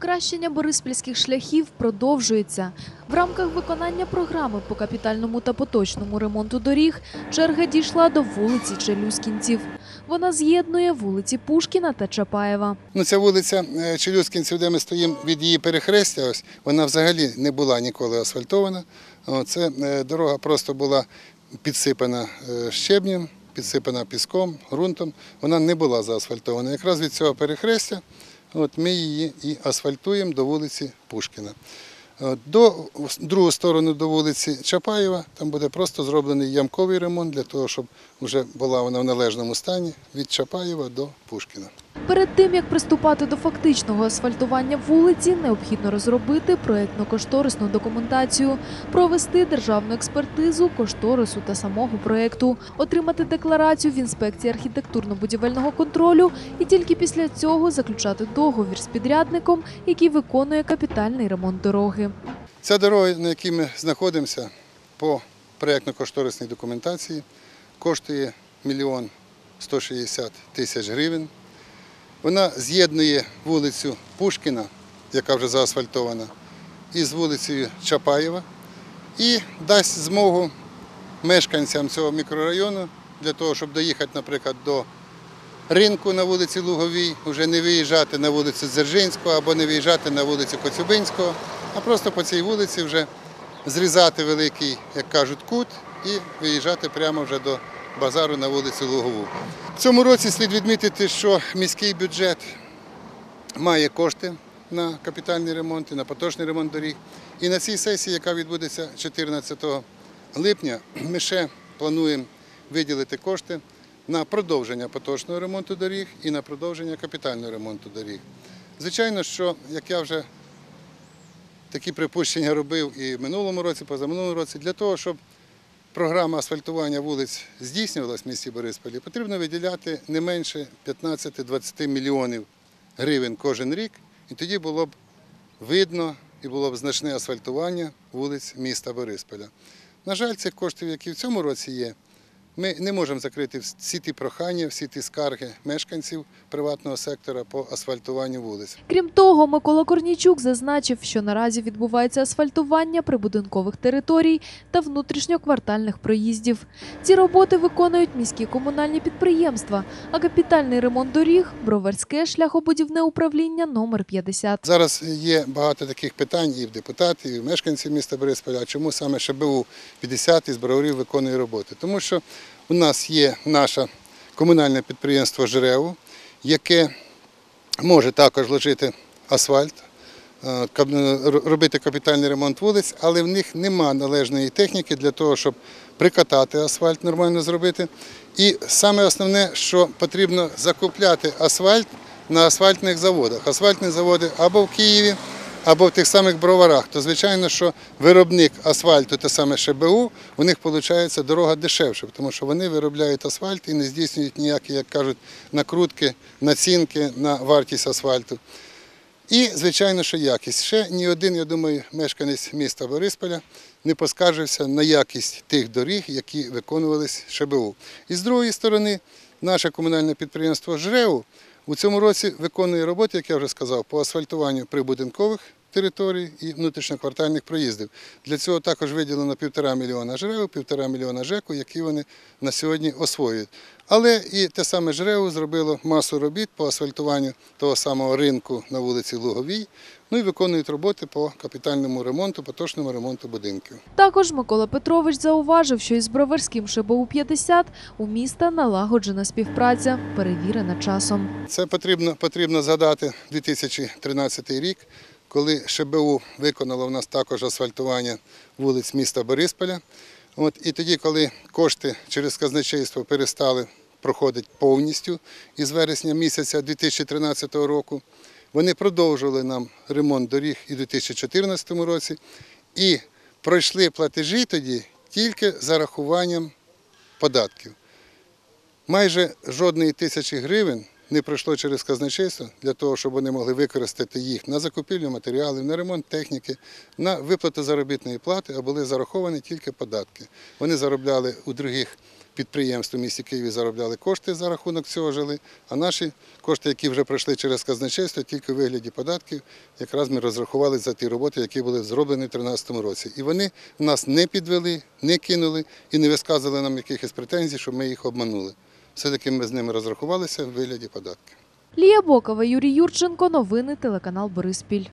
Покращення бориспільських шляхів продовжується. В рамках виконання програми по капітальному та поточному ремонту доріг черга дійшла до вулиці Челюскінців. Вона з'єднує вулиці Пушкіна та Чапаєва. Ну, ця вулиця е, Челюскінців, де ми стоїмо від її перехрестя, ось вона взагалі не була ніколи асфальтована. Це е, дорога просто була підсипана е, щебнем, підсипана піском, ґрунтом. Вона не була заасфальтована. Якраз від цього перехрестя от ми її і асфальтуємо до вулиці Пушкіна. От, До другу сторону до вулиці Чапаєва там буде просто зроблений ямковий ремонт для того, щоб вже була вона в належному стані від Чапаєва до Пушкіна. Перед тим як приступати до фактичного асфальтування вулиці, необхідно розробити проєктно-кошторисну документацію, провести державну експертизу кошторису та самого проєкту, отримати декларацію в інспекції архітектурно-будівельного контролю і тільки після цього заключати договір з підрядником, який виконує капітальний ремонт дороги. Ця дорога, на якій ми знаходимося по проєктно-кошторисній документації, коштує мільйон 160 тисяч гривень. Вона з'єднує вулицю Пушкіна, яка вже заасфальтована, із вулицею Чапаєва і дасть змогу мешканцям цього мікрорайону для того, щоб доїхати, наприклад, до ринку на вулиці Луговій, вже не виїжджати на вулицю Дзержинського або не виїжджати на вулицю Коцюбинського, а просто по цій вулиці вже зрізати великий, як кажуть, кут і виїжджати прямо вже до базару на вулицю Лугову. В цьому році слід відмітити, що міський бюджет має кошти на капітальний ремонт і на поточний ремонт доріг. І на цій сесії, яка відбудеться 14 липня, ми ще плануємо виділити кошти на продовження поточного ремонту доріг і на продовження капітального ремонту доріг. Звичайно, що як я вже такі припущення робив і в минулому році, позаминулому році, для того, щоб програма асфальтування вулиць здійснювалась в місті Борисполі, потрібно виділяти не менше 15-20 мільйонів гривень кожен рік, і тоді було б видно і було б значне асфальтування вулиць міста Борисполя. На жаль, цих коштів, які в цьому році є, ми не можемо закрити всі ті прохання, всі ті скарги мешканців приватного сектора по асфальтуванню вулиць. Крім того, Микола Корнійчук зазначив, що наразі відбувається асфальтування прибудинкових територій та внутрішньоквартальних проїздів. Ці роботи виконують міські комунальні підприємства, а капітальний ремонт доріг броварське шляхобудівне управління номер 50. Зараз є багато таких питань і в депутатів, і в мешканців міста Борисполя. Чому саме ШБУ 50 із броварів виконує роботи? Тому що у нас є наше комунальне підприємство ЖРЕУ, яке може також ложити асфальт, е, робити капітальний ремонт вулиць, але в них нема належної техніки для того, щоб прикатати асфальт, нормально зробити. І саме основне, що потрібно закупляти асфальт на асфальтних заводах. Асфальтні заводи або в Києві, або в тих самих броварах, то звичайно, що виробник асфальту, те саме ШБУ, у них виходить дорога дешевше, тому що вони виробляють асфальт і не здійснюють ніякі, як кажуть, накрутки, націнки на вартість асфальту. І, звичайно, що якість. Ще ні один, я думаю, мешканець міста Борисполя не поскаржився на якість тих доріг, які виконувались ШБУ. І з другої сторони, наше комунальне підприємство ЖРЕУ у цьому році виконує роботи, як я вже сказав, по асфальтуванню прибудинкових територій і внутрішньоквартальних проїздів. Для цього також виділено півтора мільйона ЖРЕУ, півтора мільйона ЖЕКу, які вони на сьогодні освоюють. Але і те саме ЖРЕУ зробило масу робіт по асфальтуванню того самого ринку на вулиці Луговій, ну і виконують роботи по капітальному ремонту, поточному ремонту будинків. Також Микола Петрович зауважив, що із броварським ШБУ 50 у міста налагоджена співпраця, перевірена часом. Це потрібно, потрібно згадати 2013 рік, коли ШБУ виконало в нас також асфальтування вулиць міста Борисполя. От, і тоді, коли кошти через казначейство перестали проходити повністю із вересня місяця 2013 року, вони продовжували нам ремонт доріг і у 2014 році, і пройшли платежі тоді тільки за рахуванням податків. Майже жодної тисячі гривень не пройшло через казначейство для того, щоб вони могли використати їх на закупівлю матеріалів, на ремонт техніки, на виплату заробітної плати, а були зараховані тільки податки. Вони заробляли у других підприємств у місті Києві заробляли кошти за рахунок цього жили, а наші кошти, які вже пройшли через казначейство, тільки у вигляді податків, якраз ми розрахували за ті роботи, які були зроблені в 2013 році. І вони нас не підвели, не кинули і не висказували нам якихось претензій, щоб ми їх обманули. Все-таки ми з ними розрахувалися в вигляді податків. Лія Бокова, Юрій Юрченко. Новини телеканал Бориспіль.